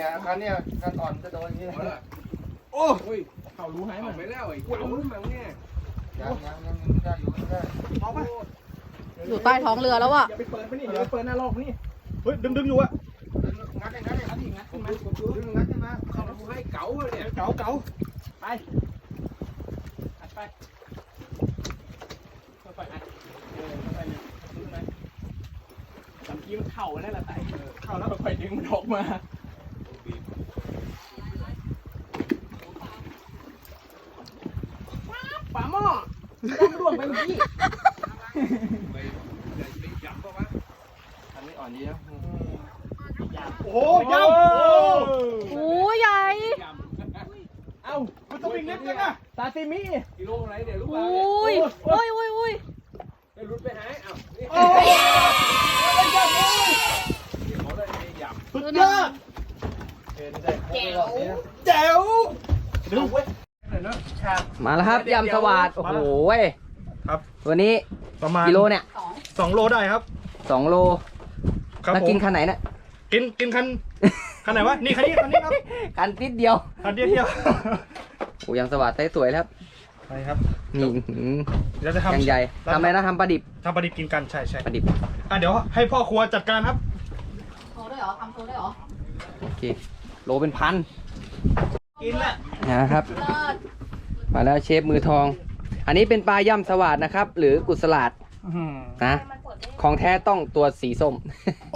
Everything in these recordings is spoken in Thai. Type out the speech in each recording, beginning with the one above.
เนี่ยคันเนี่ยคันอ่อนจะโดนอย่างนี้โอ้ยเขารู้หายมันไปแล้วไอ้กูรู้มั้งเนี่ยยังยังยังได้อยู่ได้เอาไปอยู่ใต้ท้องเรือแล้วอะอย่าไปเปิดไปนี่อย่าไปเปิดหน้าลอกนี่เฮ้ยดึงดึงอยู่อะงัดเลยงัดเลยอันนี้งัดขึ้นมาดึงงัดขึ้นมาเขาให้เก๋าเลยเนี่ยเก๋าเก๋าไปอัดไปค่อยๆอัดเออค่อยๆเนี่ยขึ้นมาตำกี้มันเข่าแล้วล่ะไต่เข่าแล้วค่อยๆดึงมันออกมาฝาหม้อ ต้องร่วงไปเมื่อกี้คันนี้อ่อนดีนะโอ้โหยำโอ้ใหญ่เอ้ามันต้องมีเล็บกันนะซาซิมิกิโลไหนเดี๋ยวลูกโอ้ยโอ้ยโอ้ยโอ้ยไปรุดไปหายเอ้านี่โอ้ยเขาเลยไม่หยสุดยอดำเป็นได้แจ๋วแจ๋วดูมาแล้วครับยำสวัสดโอ้โหเว้ย ครับ ตัวนี้ประมาณกิโลเนี่ยสองโลได้ครับสองโลครับแล้วผมกินคันไหนเนี่ยกินกินคันคันไหนวะนี่คันนี้คันนี้ครับคันติดเดียวคันเดียวเดียวโอ้ยำสวัสดได้สวยแล้วครับไปครับนี่อื้อหือเดี๋ยวจะทำยังใหญ่ทำอะไรนะทำปลาดิบทำปลาดิบกินกันใช่ใช่ปลาดิบอะเดี๋ยวให้พ่อครัวจัดการครับโชว์ได้เหรอทำโชว์ได้เหรอโอเคโลเป็นพันกินแหละนะครับเลิศมาแล้วเชฟมือทอง อันนี้เป็นปลาย่ำสวัสดนะครับ หรือกุศลาดนะ ของแท้ต้องตัวสีส้ม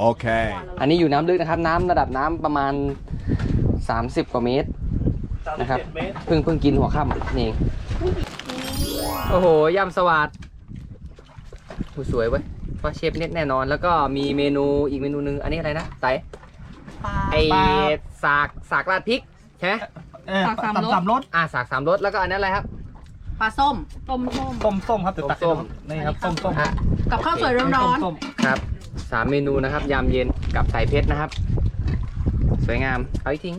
Okay. อันนี้อยู่น้ำลึกนะครับ น้ำระดับน้ำประมาณ 30 กว่าเมตรนะครับเมตรเพิ่งเพิ่งกินหัวค่ำนี่เองโอ้โหยำสวัสดโอ้สวยเว้ยว่าเชฟเน็ตแน่นอน แล้วก็มีเมนูอีกเมนูหนึง อันนี้อะไรนะไตปลาไอสากสากราดพริกใช่ไหมเออสามรสสามรสอ่าสากสามรสแล้วก็อันนั้นอะไรครับ ปลาส้ม ต้มส้มส้มส้มครับเดี๋ยวตักให้ส้ดูมครับนี่ครับส้มส้มฮะกับข้าวสวยร้อนส้มครับสามเมนูนะครับยำเย็นกับใส่เพชรนะครับ สวยงามเอาอีกทิ้ง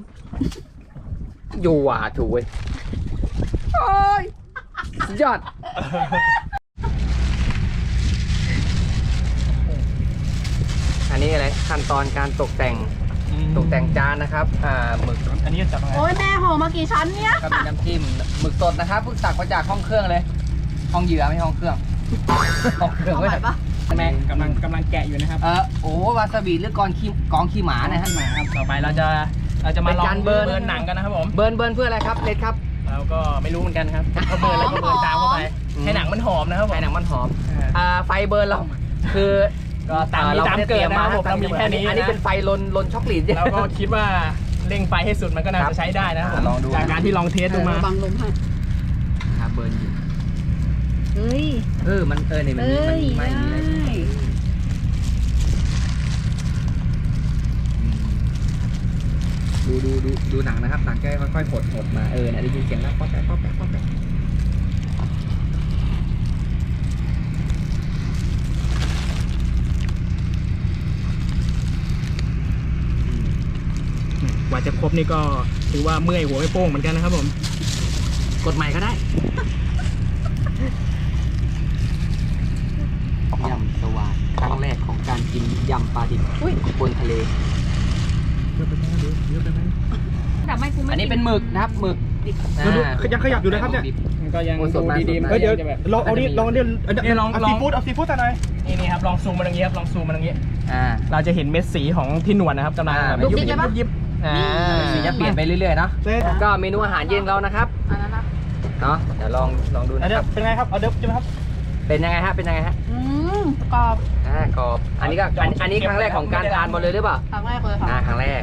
อยู่ว่ะถูกเว้ยโอ้ยสุดยอดอันนี้อะไรขั้นตอนการตกแต่ง ตกแต่งจานนะครับอ่าหมึกอันนี้จะจับยังไงๆโอ้ยแม่ห่อมากี่ชั้นเนี่ย ก็มีน้ำจิ้มหมึกสดนะครับเพิ่งตักมาจากห้องเครื่องเลย ห้องเหยื่อไม่ใช่ห้องเครื่องห้องเครื่องเอาไว้ใหม่ปะแม่กำลังกำลังแกะอยู่นะครับเออโอ้วาซาบิหรือกองขี้กองขี้หมานะฮะมาครับต่อไปเราจะเราจะมาลเป็นองการเบิร์นเบิร์น หนังกันนะครับผมเบิร์นเบิร์นเพื่ออะไรครับเลดครับ เราก็ไม่รู้เหมือนกันครับเขาเบิร์นแล้วก็เบิร์นตามเข้าไปอืมให้หนังมันหอมนะครับผมให้หนังมันหอมอ่าอ่าไฟเบิร์นเราคือ ก็ตามนี้อ่ตามไได้เกิดนะครับผมตเรามีแค่นี้อันนี้นะเป็นไฟลนลนช็อกโกแลตเราก็คิดว่าเร่งไฟให้สุดมันก็น่าครับจะใช้ได้นะครับผมอ่าลองดูจากการที่ลองเทสดูมาบังลมให้ครับเบิร์นอยู่เฮ้ยเออมันเออเนี่ยมันเอ้มีมันยมีไม่มีอะไรได้ดูดูดูดูหนังนะครับหนังจะค่อยๆหดหดมาเออเนี่ยได้ยินเสียงแล้วป๊อปแป๊บป๊อปแป๊บป๊อปแป๊บก ว่าจะครบนี่ก็ถือว่าเมื่อยหัวไม่โป้งเหมือนกันนะครับผม กดใหม่ก็ได้ยำสวายครั้งแรกของการกินยำปลาดิบบนทะเลแต่ไม่กูไม่อันนี้เป็นหมึกนะครับหมึกดูดูยังขยับอยู่เลยครับเนี่ยมันก็ยังโอ้สดูดมากดีๆสดมันมากก็เฮ้ยเดี๋ยวจะแบบ ลองเอาดิลองดิเนี่ยลองเอาลอง ซีฟู้ดเอาซีฟู้ดใส่หน่อยนี่นี่ครับลองซูมมาตรงนี้ครับลองซูมมาตรงนี้ อ่า เราจะเห็นเม็ดสีของที่หนวดนะครับกำลังอ่าแบบยุบยิบยุบยิบ อ่าสีจะเปลี่ยนไปเรื่อยๆเนาะเสร็จก็เมนูอาหารเย็นเรานะครับอันนั้นนะเนาะเดี๋ยวลองลองดูอันนะนี้ครับเป็นไงครับเอาเดิมใช่ไหมครับ เป็นยังไงฮะเป็นยังไงฮะอืมกรอบอ่ากรอบอันนี้ก็อันอันนี้ครั้งแรกของการทานหมดเลยหรือเปล่าครั้งแรกเลยค่ะอ่าครั้งแรก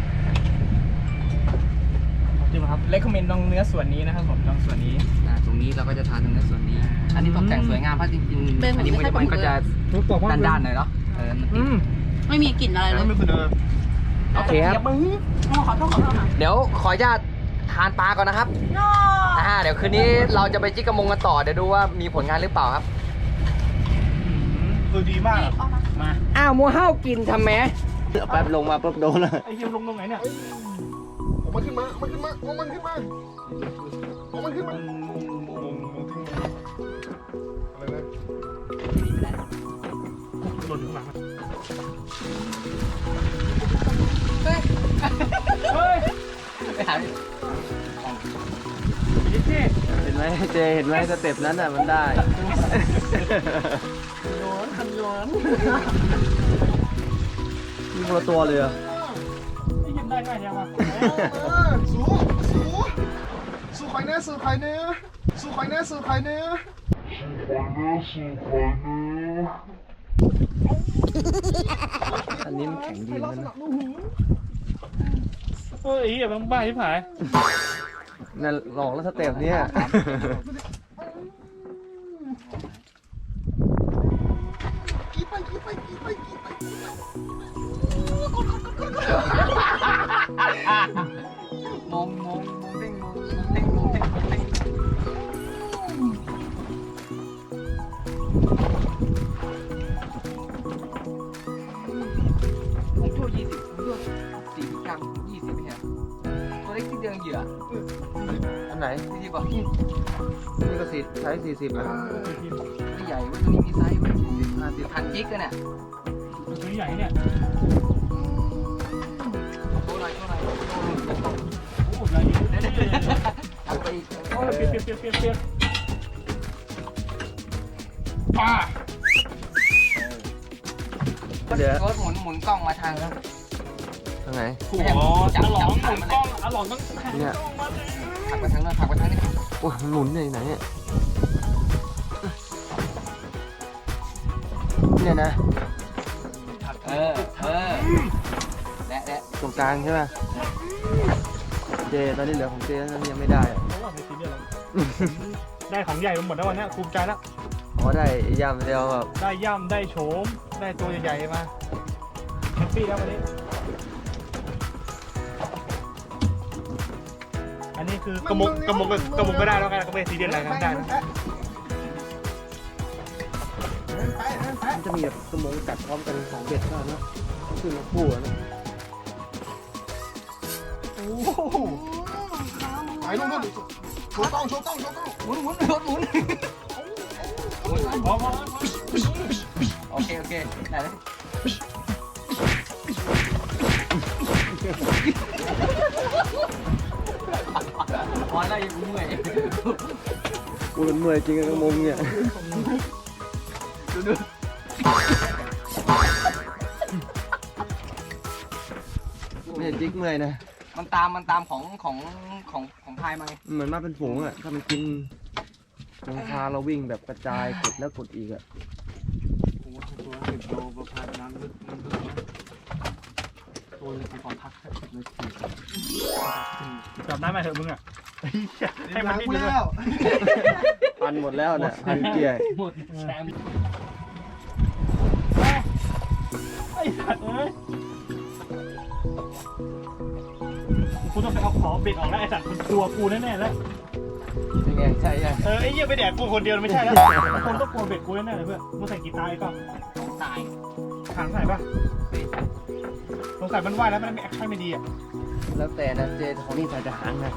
จริงไหมครับเลคคอมเมนต์ตรงเนื้อส่วนนี้นะครับผมตรงส่วนนี้ อ่าตรงนี้เราก็จะทานตรงนี้ส่วนนี้ อันนี้ตกแต่งสวยงามเพราะจริงเป็นๆอันนี้มันมันก็จะรู้ตัวว่าด้านๆหน่อยเนาะ เออมันติดอืมไม่มีกลิ่นอะไรเลแล้วยไม่คือเดิม โอเคครับอ๋อขอโทษขอโทษค่ะเดี๋ยวขออนุญาตทานปลาก่อนนะครับน้ออ่าเดี๋ยวคืนนี้เราจะไปจิกกระมงกันต่อเดี๋ยวดูว่ามีผลงานหรือเปล่าครับ คือดีมากนี่อะเอามามาอ้าวมัวเห้ากินทำไมแป๊บลงมาปุ๊บโดนเลยไอ้เหี้ยลงตรงไหนเนี่ยเอามันขึ้นมาเอามันขึ้นมาเอามันขึ้นมาเอามันขึ้นมาอะไรนะหล่นอยู่ข้างหลังอะ เห็นไหมเจเห็นไหมสเต็ปนั้นอะมันได้ย้อนคันย้อนนี่คนละตัวเลยเหรอะนี่ยิงได้ง่ายยังวะเออสู้สู้สู้ใครแน่สู้ใครแน่สู้ใครแน่สู้ใครแน่อันนี้มันแข็งดีเหมื อนกันนะเฮ้ยเหี้ยมันบ้าที่ผายนั่นหลอกแล้วสเต็ปเนี้ยกี่ไปกี่ไปกี่ไปกี่ไปมองมองมองเด้ง ไหนสี่สิบอะนี่ก็สิใช้สี่สิบอะไม่ใหญ่เว้ยตัวนี้มีไซส์เว้ยสี่สิบห้าสิบพันจิกกันเนี่ยตัวใหญ่เนี่ยโชว์หน่อยโชว์หน่อยโชว์หน่อยโอ้โหใหญ่อยู่เนี่ยเอาไปอีกโอ้ยเปียกเปียกเปียกเปียกเปียกป้าเดี๋ยวรถหมุนหมุนกล้องมาทางนะทางไหนโอ้โหฉลองหมุนกล้องฉลองต้องเนี่ย ผลักไปทางนั้นผลักไปทางนี้โอ้ยมันหมุนไหนไหนเนี่ยเนี่ยนะเออเออและและตรงกลางใช่ป่ะเจตอนนี้เหลือของเจแล้วยังไม่ได้อะเพราะว่าไม่ซีเรียสหรอกได้ของใหญ่มาหมดแล้ววันนี้ภูมิใจแล้ว อ๋อได้ย่ำเดียวแบบได้ย่ำได้โฉม ได้ตัวใหญ่ๆมาแฮปปี้แล้ววันนี้ คือกระมงกระมงก็กระมงก็ได้แล้วกันก็ไม่ซีเรียสอะไรกันได้นะมันจะมีแบบกระมงกัดพร้อมกันสองเบ็ดก็นะคือมาคู่อะนะไปลงนู่นโชว์กล้องโชว์กล้องโชว์กล้องหมุนหมุนรถหมุนพอพอโอเคโอเคไหน เลยพอแล้วยังเมื่อยกูเป็นเมื่อยจริงอะกระมงเนี่ยดูดูไม่ใช่จิ๊กเมื่อยนะ มันตามมันตามของของของของพายมาไงเหมือนมาเป็นฝูงอะ ถ้ามันกินลงพาเราวิ่งแบบกระจายกดแล้วกดอีกอะโอ้โหตัวสิบโลประพันน้ำลึกมันลึกนะตัวนึงคือความพักแค่สิบนาทีจับน้ำมาเถอะมึงอะ ให้มันดิ้นเลยพันหมดแล้วเนี่ยพันเกียร์หมดแชมป์ไอ้สัตว์เอ้ยกูต้องไปเอาขอเบ็ดออกแล้วไอ้สัตว์มันกลัวกูแน่ๆแล้ว ยังไงใช่ใช่เออไอ้เหี้ยไปแดกกูคนเดียวไม่ใช่แล้วคนต้องกลัวเบ็ดกูแน่ๆเลยเพื่อนมึงใส่กีตาร์ไอ้ก็ตายหางใส่ปะสงสัยมันว่ายแล้วมันไม่แอคชั่นไม่ดีอะแล้วแต่นะเจของนี่ใส่แต่หางนะ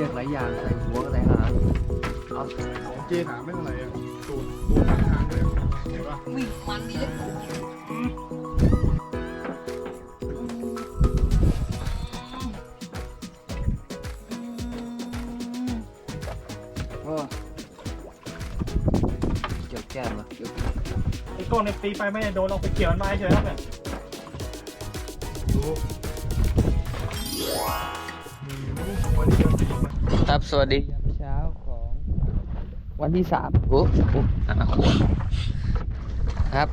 มันมีให้เลือกหลายอย่างใส่หัวกับใส่หางเอาของเจถามไม่เท่าไหร่อะตูดตูดทางทางเลยเห็นปะวิ่งมันดีเลยโอ้เกี่ยวแก้มอะเกี่ยวไอ้โก้ในยตีไปไม่โดนเราไปเกี่ยวมันมาเฉยแล้วเนี่ย สวัสดียามเช้าของวันที่สามโอ้โหอะขวดครับ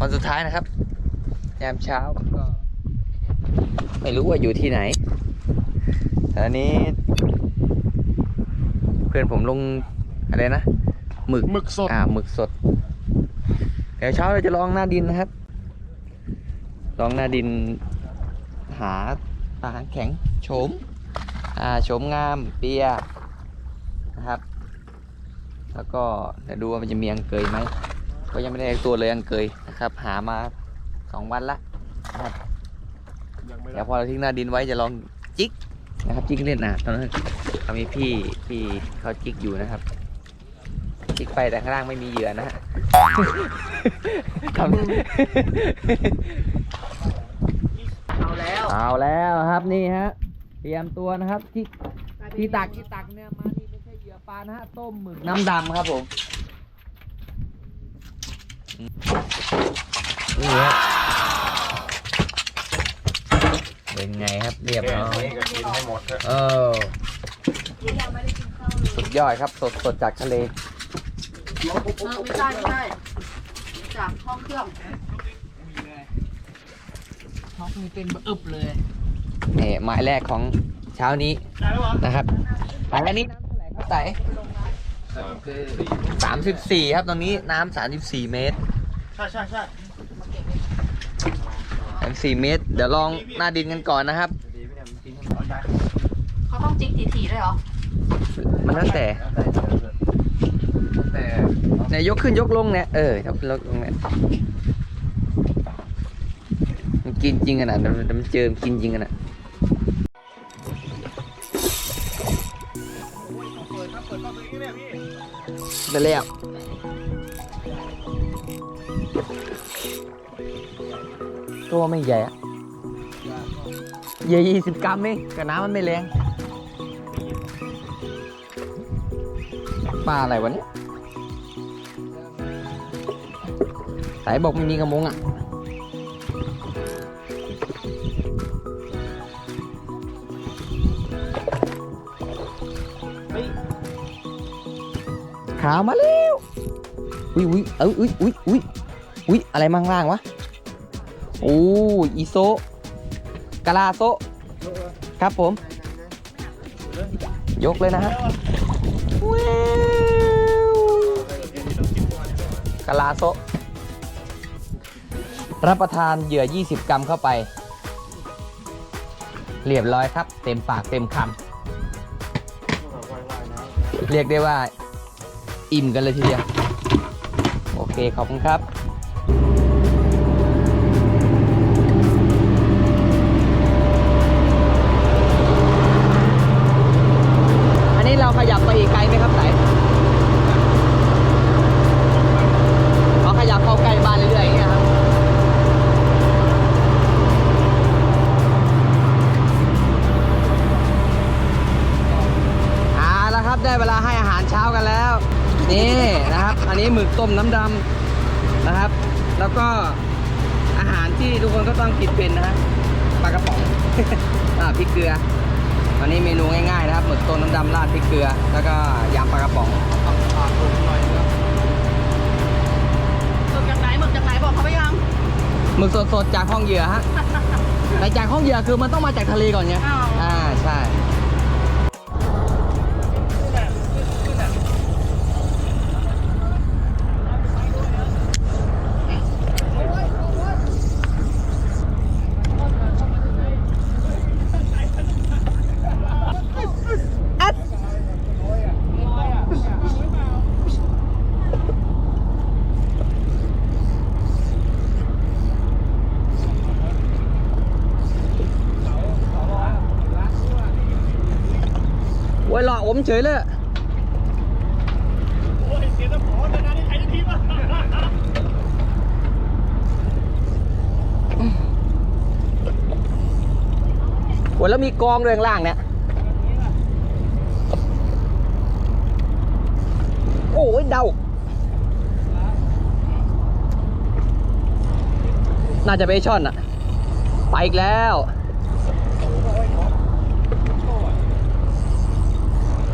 วันสุดท้ายนะครับ ยามเช้าก็ ไม่รู้ว่าอยู่ที่ไหนแต่อันนี้ เพื่อนผมลงอะไรนะหมึกหมึกสด อ่าหมึกสด เดี๋ยวเช้าเราจะลองหน้าดินนะครับ ลองหน้าดินหาปลาหางแข็งโฉม โฉมงามเปียนะครับ แล้วก็เดี๋ยวดูว่ามันจะมีอังเกยไหมก็ยังไม่ได้ตัวเลยอังเกยนะครับ หามาสองวันละนะครับเดี๋ยวพอเราทิ้งหน้าดินไว้จะลองจิกนะครับ จิกเล่นนะตอนนั้นเขามีพี่พี่เขาจิกอยู่นะครับ จิกไปแต่ข้างล่างไม่มีเหยื่อนะฮะทำเอาแล้ว เอาแล้วครับนี่ฮะ ตรียมตัวนะครับที่ที่ตักที่ตักเนี่ยมานี่ไม่ใช่เหยื่อปลานะฮะต้มหมึกน้ำดำครับผมนี่ฮะเป็นไงครับเรียบร้อยก็กินให้หมดเถอะเออสุดยอดครับสดสดจากทะเลเออไม่ใช่ไม่ใช่จากห้องเครื่องท็อกมีเป็นอึบเลย นี่หมายแรกของเช้านี้ได้แล้วเหรอนะครับหมายแรกนี้น้ำเท่าไหร่ครับไต่สามสิบสี่ครับตอนนี้น้ำสามสิบสี่เมตร ใช่ใช่ใช่สามสี่เมตร เดี๋ยวลองหน้าดินกันก่อนนะครับ เขาต้องจิกทีๆด้วยเหรอ มันแล้วแต่แต่เนี่ยยกขึ้นยกลงเนี่ยเออยกขึ้นยกลงเนี่ยมันกินจริงขนาดนั้นมันเจอมันกินจริงขนาด ไปแล้วตัวไม่ใหญ่อะใหญ่ยี่สิบกรัมเองกระน้ำมันไม่แรงปลาอะไรวะเนี่ยสายบอกไม่มีกระมงอะาวมาแล้วอุ้ยอุ้ยเอ้ยอุ้ยอุ้ยอุ้ยอุ้ยอะไรมั่งล่างวะโอ้อีโซกะลาโซครับผม ยกเลยนะฮะว้าวกะลาโซรับประทานเหยื่อ 20 กรัมเข้าไป เรียบร้อยครับ เต็มปากเต็มคำเรียกได้ว่า อิ่มกันเลยทีเดียว โอเค ขอบคุณครับ นะครับอันนี้หมึกต้มน้ำดำนะครับ แล้วก็อาหารที่ทุกคนก็ต้องกินเป็นนะฮะปลากระป๋องอ่าพริกเกลือวันนี้เมนูง่ายๆนะครับหมึกต้มน้ำดำราดพริกเกลือ แล้วก็ยำปลากระป๋องหมึกจากไหนหมึกจากไหนบอกเขาไปยังหมึกสดๆจากห้องเหยื่อฮะแต่จากห้องเหยื่อคือมันต้องมาจากทะเลก่อนไงอ้าว อ่าใช่ ผมเฉยเลยโอ้ยเสียน้ำหอมนานๆที่ใครจะทีมอะโอ้แล้วมีกองด้วยงล่างเนี่ย โอ้ยเดา น่าจะไปช่อนอะไปอีกแล้ว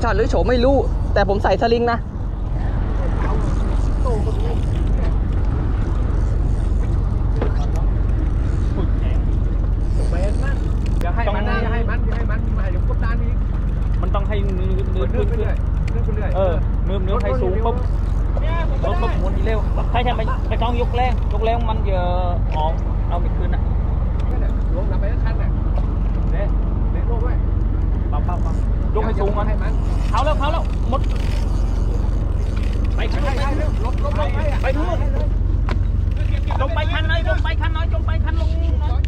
ช่อนหรือโฉมไม่รู้ แต่ผมใส่สลิงนะอย่าให้มันนะอย่าให้มันอย่าให้มันมาเดี๋ยวกดดันอีกมันต้องให้เนื้อเนื้อเลื่ขึ้อนนไปขึ้นเรื่อยเลื่อนไปเรื่อยเออเนื้อเนื้อไทยสูงปุ๊บปุ๊บปุ๊บหมุนเร็วใครจะไปไปต้องยกแรงยกแรงมันเยอะออกเอาไปคืนอะนั่นแหละลงน้ำไปทันน่ะเละเละลงไว้ ปั๊บปั๊บปั๊บยกให้สูงมันให้มันเขาแล้วเขาแล้วหมดไปคันให้ไปให้เร็วลบลบลบให้อะไปทั้งหมดลงไปคันน้อยลงไปคันน้อยลงไปคันลงน้อย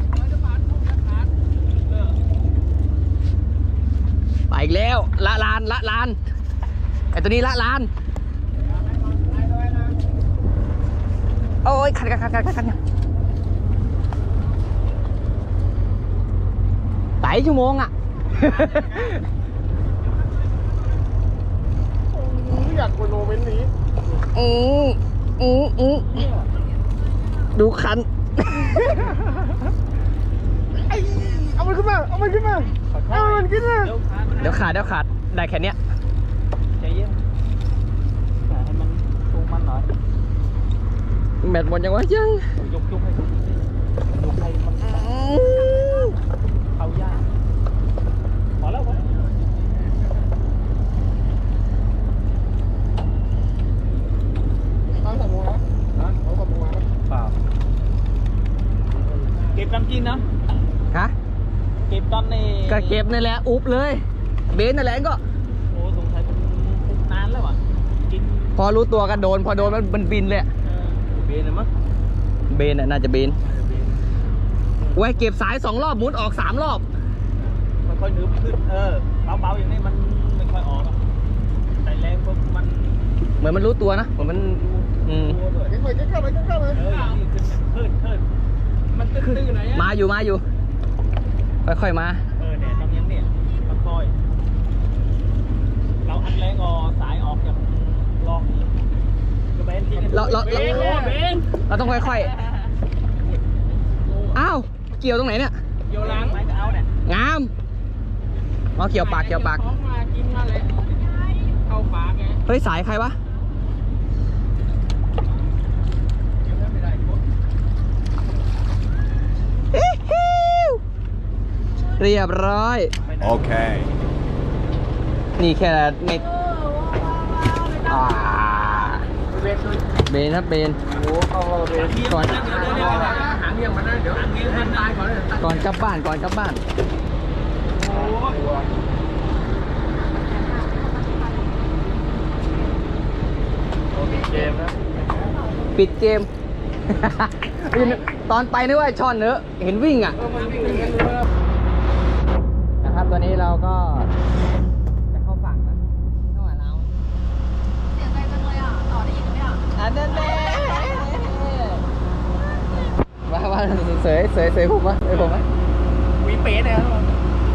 ไปอีกแล้วละลานละลานไอตัวนี้ละลานยขัดขัดขัดขัดขัดขัดไต่ชั่วโมงอะ อยากโมเมนต์นี้อืออืออือดูคันไอ้เอามันขึ้นมา เอามันขึ้นมา เอามันขึ้นมา เดี๋ยวขาดเดี๋ยวขาด ได้แค่เนี้ยใจเย็นแต่ให้มันตูมันหน่อย แบตหมดยังวะยังยกยกให้ดูดูใครมันเข้ายากพอแล้วพอแล้ว เอาสองโมงแล้วเอาสองโมงแล้ว เปล่า เก็บน้ำกินนะฮะเก็บตอนนี้ก็เก็บนั่นแหละอุบเลย เบนนั่นแหละก็โอ้สงสัยมันคุกนานแล้วอะกินพอรู้ตัวก็โดน พอโดนมันมันบินเลยอะเออเบนเลยมั้งเบนอะน่าจะเบนไว้เก็บสายสองรอบหมุนออกสามรอบค่อยๆนึบขึ้นเออเบาๆอย่างนี้มันไม่ค่อยออกหรอกแต่แรงปุ๊บมัน เหมือนมันรู้ตัวนะเหมือนมันอืมตัวด้วยเก็บไปเก็บเข้าไปเก็บเข้าไปเอออย่างนี้ขึ้นขึ้นขึ้น มันตื้นๆหน่อยอะมาอยู่มาอยู่ ค่อยๆมา เออเนี่ยต้องอยังเนี่ยค่อยๆเราอันแรงออกสายออกจากลองนี้ก็เบนที่เราเราเบนเราเบนเราต้องค่อยๆอ้าวเกี่ยวตรงไหนเนี่ยโยหลังไม่ก็เอาเนี่ยงามเอาเกี่ยวปากเกี่ยวปาก ของมากินมาเลยเข้าปากไงเฮ้ยสายใครวะ เรียบร้อย Okay. นี่แค่ไม่อ่าเบนครับเบนก่อนหางเงี้ยมันนะเดี๋ยวหางเงี้ยมันตายก่อนเลยก่อนกลับบ้านก่อนกลับบ้านเกมนะปิดเกม ตอนไปนึกว่าช่อนเนอะเห็นวิ่งอะนะครับ ตัวนี้เราก็จะเข้าฝั่งนะเข้าหาเราเสียใจจังเลยอะต่อได้อีกไหมอะอันนั้นแน่ว่าว่าเสยเสยเสยผมวะเสยผมวะวีเป๊ะเนี่ย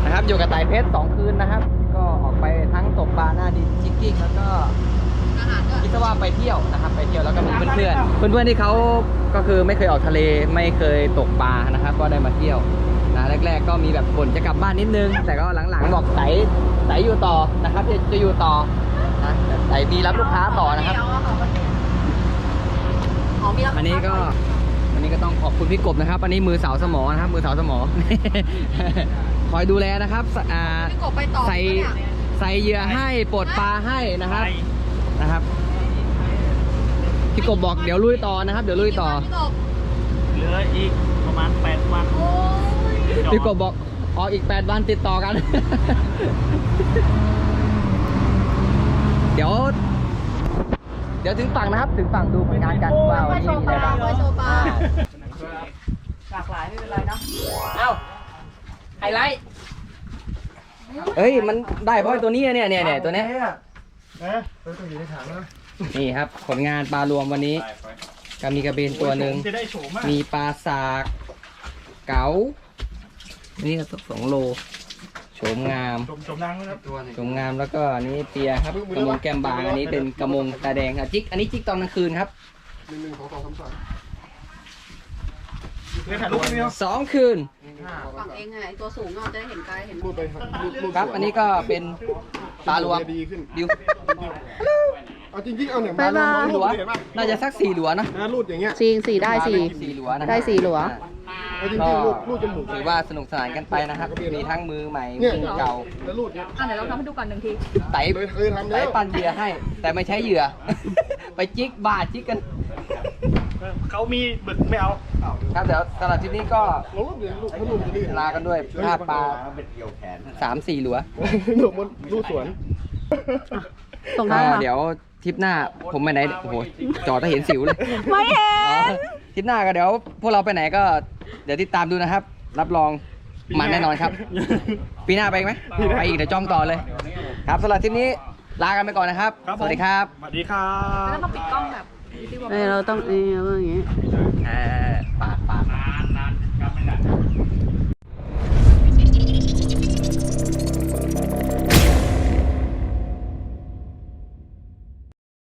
นะครับ อยู่กับไต่เพชรสองคืนนะครับ ก็ออกไปทั้งตกปลาหน้าดินจิกกิ้งแล้วก็ก็คิดซะว่าไปเที่ยวนะครับ ไปเที่ยวแล้วก็มีเพื่อนๆเพื่อนๆที่เขาก็คือไม่เคยออกทะเลไม่เคยตกปลานะครับ ก็ได้มาเที่ยว แรก ๆ ก็มีแบบบ่นจะกลับบ้านนิดนึง แต่ก็หลังๆบอกไต่ไต่อยู่ต่อนะครับจะจะอยู่ต่อนะแต่ไต่มีรับลูกค้าต่อนะครับอ๋อมีรับอันนี้ก็อันนี้ก็ต้องขอบคุณพี่กบนะครับ อันนี้มือสาวสมอนะครับ มือสาวสมอ คอยดูแลนะครับสอ่าพี่กบไปต่อใส่ปะเนี่ยใส่เหยื่อให้ปลดปลาให้นะครับนะครับพี่กบบอกเดี๋ยวลุยต่อนะครับ เดี๋ยวลุยต่อพี่กบเหลืออีกประมาณ8วัน โอ้ ยพี่กบบอกออกอีก 8 วันติดต่อกัน เดี๋ยว เดี๋ยวถึงฝั่งนะครับ ถึงฝั่งดูผลงานกันว่าไปวันโชนี้ว์มีปอะไรลาบ้างไปโชว์ปลาหลากหลายไม่เป็นไรนะเอ้าไฮไลท์เฮ้ย มันได้เพราะไอ้ตัวนี้อะเนี่ยเนี่ยเนี่ยตัวเนี้ยนะเออต้องอยู่ในถังนะนี่ครับ ผลงานปลารวมวันนี้ก็มีกระเบนตัวหนึ่งจะได้โฉมอะมีปลาสาก เก๋า นี่ก็สองโลโฉมงามชมชมนางนะครับตัวนี้โฉมงามแล้วก็อันนี้เปียครับกระมงแกมบางอันนี้เป็นกระมงตาแดงครับจิกอันนี้จิกตอนกลางคืนครับหนึ่งหนึ่งสองสองสามสามเรียกถ่ายรูปนี่เนาะสองคืนฝั่งเองไงไอ้ตัวสูงอะจะได้เห็นไกลเห็นรูดไปรูดรูดครับ อันนี้ก็เป็นปลารวมดีขึ้นดิวเอาจริงๆเอาเนี่ยบ๊ายบาย รูดเห็นป่ะน่าจะสักสี่หลัวนะนะรูดอย่างเงี้ย จริงสี่ได้สี่ สี่หลัวนะได้สี่หลัว เอาจริงๆรูดรูดจมูกถือว่าสนุกสนานกันไปนะครับ มีทั้งมือใหม่เนี่ยมือเก่าแล้วรูดเนี่ยอะเดี๋ยวเราทำให้ดูก่อนหนึ่งที ไต่เคยเคยทำไต่แล้วปั่นเหยื่อให้ แต่ไม่ใช้เหยื่อ ไปจิกบาดจิกกัน เขามีบึกไม่เอา ครับเดี๋ยวสำหรับทริปนี้ก็เรารูดเนี่ยรูดถ้ารูดจะลื่นลากันด้วยภาพปลาสามสี่หลัว หนูมันรูดสวน ส่งได้ก็ค่ะเดี๋ยวทริปหน้าผมไปไหนโอ้โหจอดถ้าเห็นสิวเลยไม่เห็อ๋อนทริปหน้าก็เดี๋ยว พวกเราไปไหนก็เดี๋ยวติดตามดูนะครับ รับรองมันแน่นอนครับ ปีหน้าไปอีกไหมไปอีกเดี๋ยวจ้องต่อเลย ครับสำหรับทริปนี้ลากันไปก่อนนะครับ ครับผม สวัสดีครับสวัสดีครับแล้วมาปิดกล้องแบบวิดีโอเอ้ยเราต้องเอ้ยเราต้องอย่างงี้อ่าปาก